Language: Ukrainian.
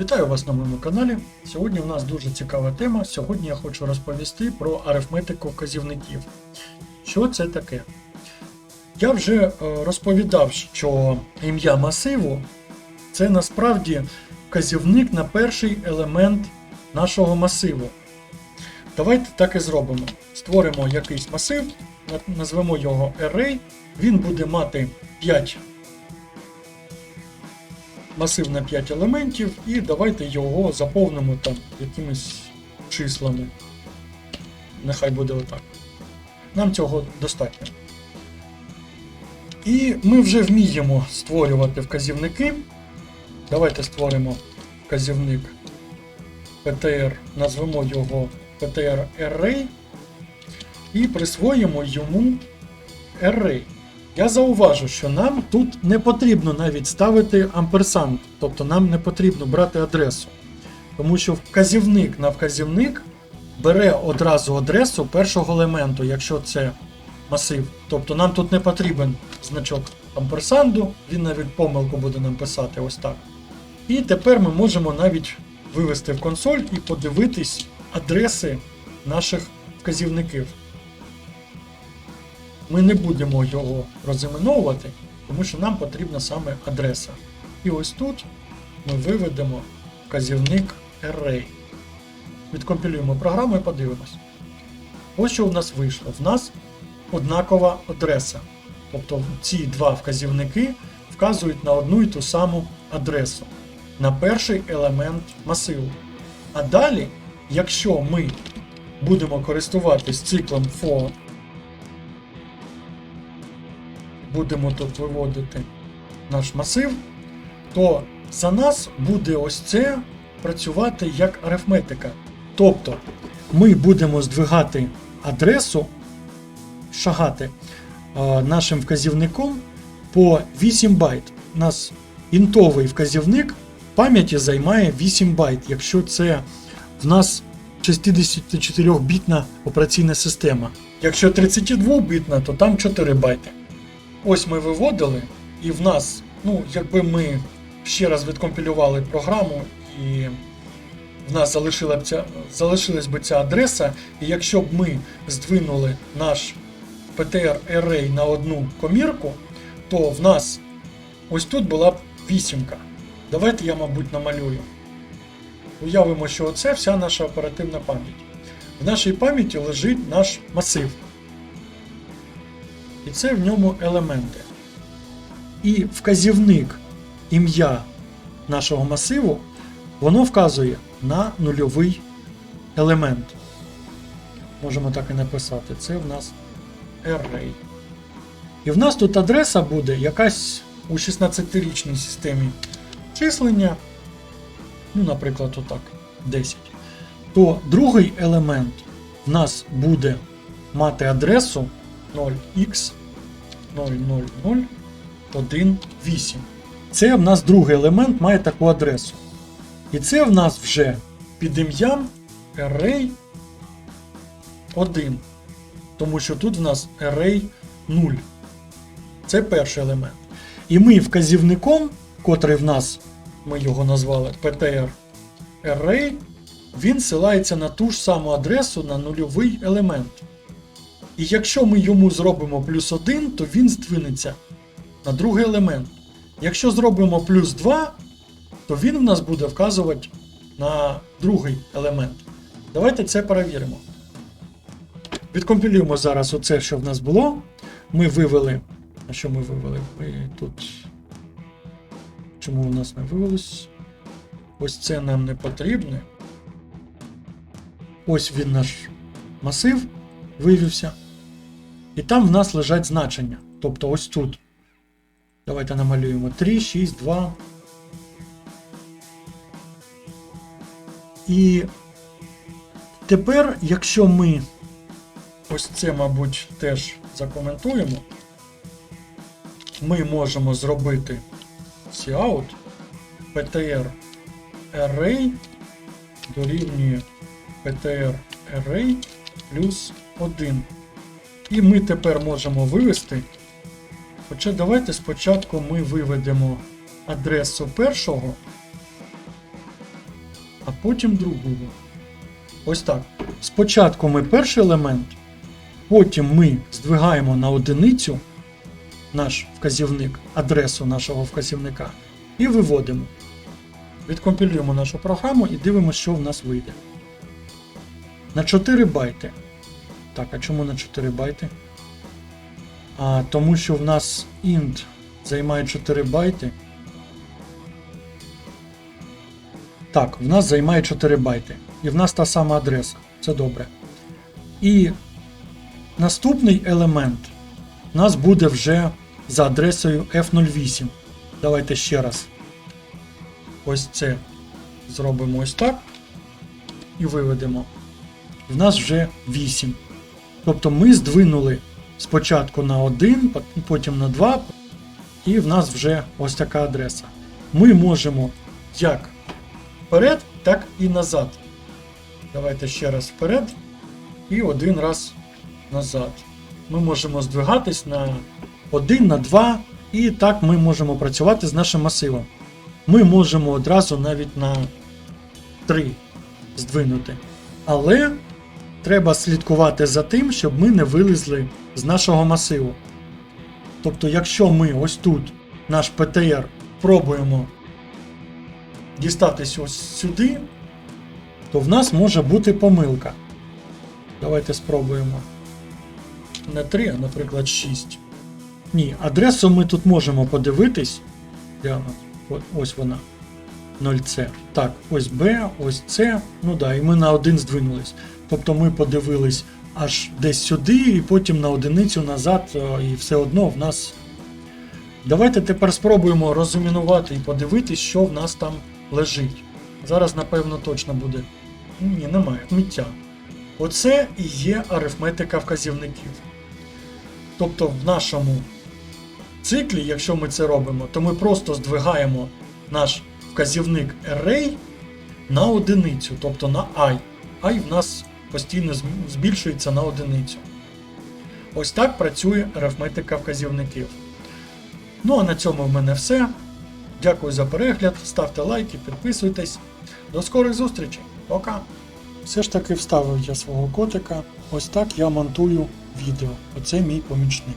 Вітаю вас на моєму каналі. Сьогодні у нас дуже цікава тема. Сьогодні я хочу розповісти про арифметику вказівників. Що це таке? Я вже е, розповідав, що ім'я масиву це насправді вказівник на перший елемент нашого масиву. Давайте так і зробимо. Створимо якийсь масив, назвемо його Array. Він буде мати 5 масив на 5 елементів, і давайте його заповнимо там якимись числами. Нехай буде отак. Нам цього достатньо. І ми вже вміємо створювати вказівники. Давайте створимо вказівник PTR, назвемо його PTR Array і присвоїмо йому Array. Я зауважу, що нам тут не потрібно навіть ставити амперсант, тобто нам не потрібно брати адресу. Тому що вказівник на вказівник бере одразу адресу першого елементу, якщо це масив. Тобто нам тут не потрібен значок амперсанду, він навіть помилку буде нам писати ось так. І тепер ми можемо навіть вивести в консоль і подивитись адреси наших вказівників. Ми не будемо його розіменовувати, тому що нам потрібна саме адреса. І ось тут ми виведемо вказівник array. Відкомпілюємо програму і подивимось. Ось що в нас вийшло. В нас однакова адреса. Тобто ці два вказівники вказують на одну і ту саму адресу, на перший елемент масиву. А далі, якщо ми будемо користуватись циклом for будемо тут виводити наш масив, то за нас буде ось це працювати як арифметика. Тобто ми будемо здвигати адресу, шагати нашим вказівником по 8 байт. У нас інтовий вказівник пам'яті займає 8 байт, якщо це в нас 64-бітна операційна система. Якщо 32-бітна, то там 4 байти. Ось ми виводили, і в нас, ну, якби ми ще раз відкомпілювали програму, і в нас залишила б ця, залишилась би ця адреса, і якщо б ми здвинули наш PTR Array на одну комірку, то в нас ось тут була б вісімка. Давайте я, мабуть, намалюю. Уявимо, що оце вся наша оперативна пам'ять. В нашій пам'яті лежить наш масив. І це в ньому елементи. І вказівник ім'я нашого масиву, воно вказує на нульовий елемент. Можемо так і написати. Це в нас array. І в нас тут адреса буде якась у 16-річній системі числення. Ну, наприклад, отак, 10. То другий елемент в нас буде мати адресу 0x 00018. Це в нас другий елемент має таку адресу. І це в нас вже під ім'ям array 1. Тому що тут в нас array 0. Це перший елемент. І ми вказівником, котрий в нас, ми його назвали PTR array, він силається на ту ж саму адресу на нульовий елемент. І якщо ми йому зробимо плюс 1, то він здвинеться на другий елемент. Якщо зробимо плюс 2, то він в нас буде вказувати на другий елемент. Давайте це перевіримо. Відкомпілюємо зараз оце, що в нас було. Ми вивели. А що ми вивели? Ми тут. Чому у нас не вивелось? Ось це нам не потрібне. Ось він наш масив вивівся. І там в нас лежать значення. Тобто ось тут. Давайте намалюємо 3, 6, 2. І тепер, якщо ми ось це, мабуть, теж закоментуємо, ми можемо зробити cout ptr array дорівнює ptr array плюс 1. І ми тепер можемо вивести. Хоча давайте спочатку ми виведемо адресу першого а потім другого. Ось так. Спочатку ми перший елемент, потім ми здвигаємо на одиницю наш вказівник, адресу нашого вказівника, і виводимо. Відкомпілюємо нашу програму і дивимося, що в нас вийде. На 4 байти. Так, а чому на 4 байти? А, тому що в нас int займає 4 байти. Так, в нас займає 4 байти. І в нас та сама адреса. Це добре. І наступний елемент у нас буде вже за адресою F08. Давайте ще раз. Ось це зробимо ось так. І виведемо. В нас вже 8. Тобто ми здвинули спочатку на 1, потім на 2, і в нас вже ось така адреса. Ми можемо як вперед, так і назад. Давайте ще раз вперед і один раз назад. Ми можемо здвигатись на 1, на 2, і так ми можемо працювати з нашим масивом. Ми можемо одразу навіть на 3 здвинути. Але треба слідкувати за тим, щоб ми не вилізли з нашого масиву. Тобто, якщо ми ось тут наш PTR пробуємо дістатись ось сюди, то в нас може бути помилка. Давайте спробуємо. Не 3, а, наприклад, 6. Ні, адресу ми тут можемо подивитись. Ось вона. 0C. Так, ось B, ось C. Ну да, і ми на один здвинулись. Тобто ми подивились аж десь сюди, і потім на одиницю назад, е, і все одно в нас. Давайте тепер спробуємо розумінувати і подивитись, що в нас там лежить. Зараз, напевно, точно буде. Ні, немає. Сміття. Оце і є арифметика вказівників. Тобто в нашому циклі, якщо ми це робимо, то ми просто здвигаємо наш вказівник array на одиницю, тобто на i. i в нас постійно збільшується на одиницю. Ось так працює арифметика вказівників. Ну а на цьому в мене все. Дякую за перегляд, ставте лайки, підписуйтесь. До скорих зустрічей. Пока! Все ж таки вставив я свого котика. Ось так я монтую відео. Оце мій помічник.